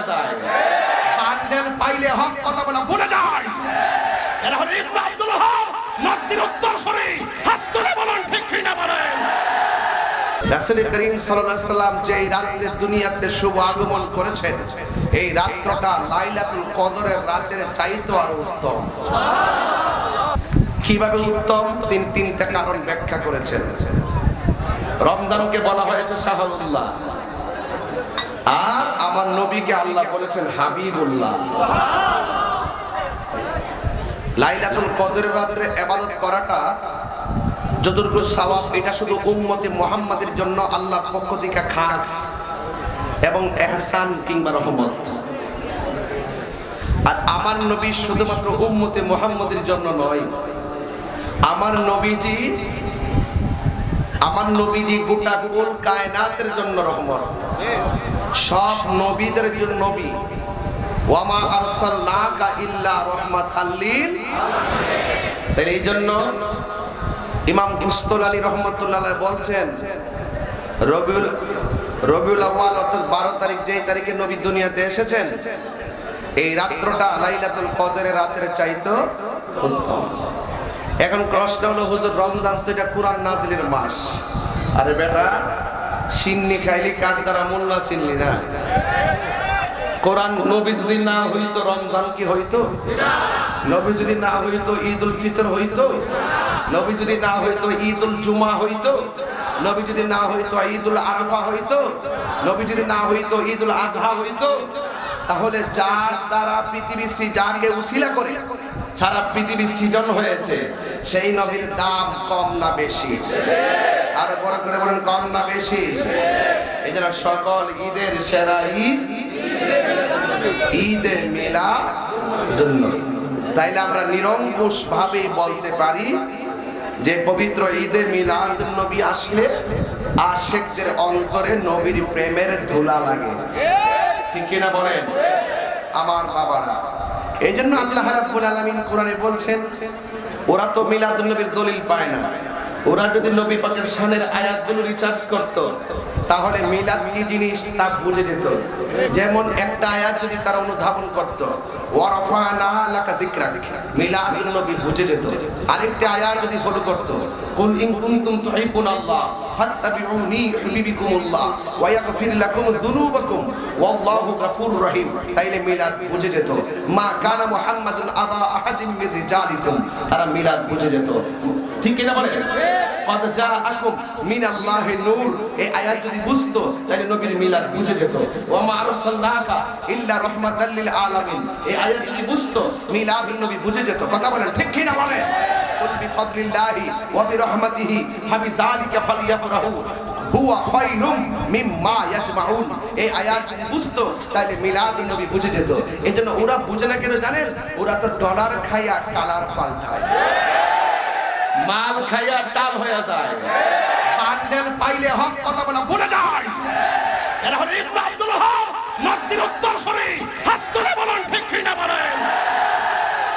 হয়ে যায়। বান্ডেল পাইলে হক কথা বলা ভুলে যায়। এরা হলো ইবনে আব্দুল ওহাব নাস্তির উত্তর সরি হাত তুলে বলুন ঠিক কি না বলেন। রাসূল করিম সাল্লাল্লাহু সাল্লাম যে এই রাত্রে দুনিয়াতে শুভ আগমন করেছেন এই রাত্রটা লাইলাতুল কদরের রাতের চাইতো আর উত্তম। কীভাবে উত্তম? তিন তিনটা কারণ ব্যাখ্যা করেছেন। রমজানকে বলা হয়েছে শাহরুল্লাহ। আর আমার নবীকে আল্লাহ বলেছেন হাবিবুল্লাহ। লাইলাতুল কদরের রাত্রে ইবাদত করাটা যতটুকু সওয়াব, এটা শুধু উম্মতে মুহাম্মাদের জন্য আল্লাহর পক্ষ থেকে খাস এবং এহসান কিংবা রহমত। আর আমার নবী শুধুমাত্র উম্মতে মুহাম্মাদের জন্য নয়, আমার নবীজি আমার নবীজি গোটা কুল কায়নাতের জন্য রহমত। সব নবীদের জন্য নবী। ওয়ামা আরসালনাকা ইল্লা রাহমাতাল লিল তাহলে এই জন্য ইমাম গুস্তল আলী রহমতুল্লাহ বলছেন, রবিউল রবিউল আউয়াল অর্থাৎ বারো তারিখ যেই তারিখে নবী দুনিয়াতে এসেছেন, এই রাত্রটা লাইলাতুল কদরের রাতের চাইতো উত্তম। এখন প্রশ্ন হলো, হুজুর রমজান তো এটা কোরআন নাজিলের মাস। আরে বেটা সিন্নি খাইলি কাঠ দ্বারা মোল্লা চিনলি না? কোরআন নবী যদি না হইতো, রমজান কি হইতো? নবী যদি না হইতো ঈদ উল ফিতর হইতো? নবী যদি না হইতো ঈদ উল জুমা হইতো? নবী যদি না হইতো ঈদ উল আরফা হইতো? নবী যদি না হইতো ঈদ উল আজহা হইতো? তাহলে যার দ্বারা পৃথিবী সৃ যাকে উসিলা করে, সারা পৃথিবী সৃজন হয়েছে, সেই নবীর দাম কম না বেশি। আর বড় করে বলেন, কম না বেশি। এই জন্য সকল ঈদের সেরা ঈদ, ঈদে মিলা তাইলে আমরা নিরঙ্কুশ ভাবে বলতে পারি যে পবিত্র ঈদে মিলাদ নবী আসলে আশেকদের অন্তরে নবীর প্রেমের ধুলা লাগে। ঠিক কিনা বলেন? আমার বাবারা, এই জন্য আল্লাহ রাব্বুল আলামিন কোরআনে বলছেন, ওরা তো মিলাদুন নবীর দলিল পায় না। ওরা যদি নবী পাকের শানের আয়াতগুলো রিচার্জ করত, তাহলে মিলাদ কি জিনিস? তা বুঝে যেত। যেমন একটা আয়াত যদি তারা অনুধাবন করত, ওয়ারাফানা লাকা যিকরা মিলাদুন নবী বুঝে যেত। আরেকটা আয়াত যদি ফলো করত, কুল ইন কুনতুম তুহিব্বুনাল্লাহ ফাত্তাবিউনি ইউহিব্বুকুমুল্লাহ ওয়া ইয়াগফির লাকুম যুনুবাকুম, ওয়াল্লাহু গাফুরুর রহিম তাইলে মিলাদ বুঝে যেত। মা কানা মুহাম্মাদুন আবা আহাদিন মির রিজালিকুম, তারা মিলাদ বুঝে যেত। ঠিক কিনা বলে কদ যা আকুম মিন আল্লাহি নূর। এই আয়াত যদি বুঝতো, তাহলে নবীর মিলাদ বুঝে যেত। ওয়া মা আরসালনাকা ইল্লা রাহমাতাল লিল আলামিন। এই আয়াত যদি বুঝতো মিলাদ নবী বুঝে যেত। কথা বলেন, ঠিক কিনা বলে কুল বি ফাদলিল্লাহি ওয়া বি রাহমাতিহি বিরহমাতিহি ফাবিযালিকা ফালিয়াফরাহু। হুয়া খায়রুম মিম্মা ইয়াজমাউন। এই আয়াত যদি বুঝতো, তাহলে মিলাদ নবী বুঝে যেত। এজন্য ওরা বুঝে না কেন জানেন? ওরা তো ডলার খায় আর কালার পাল্টায়। ঠিক মাল খাইয়া টাল হয়ে যায়। পাইলে হক কথা বলা বলে যায়।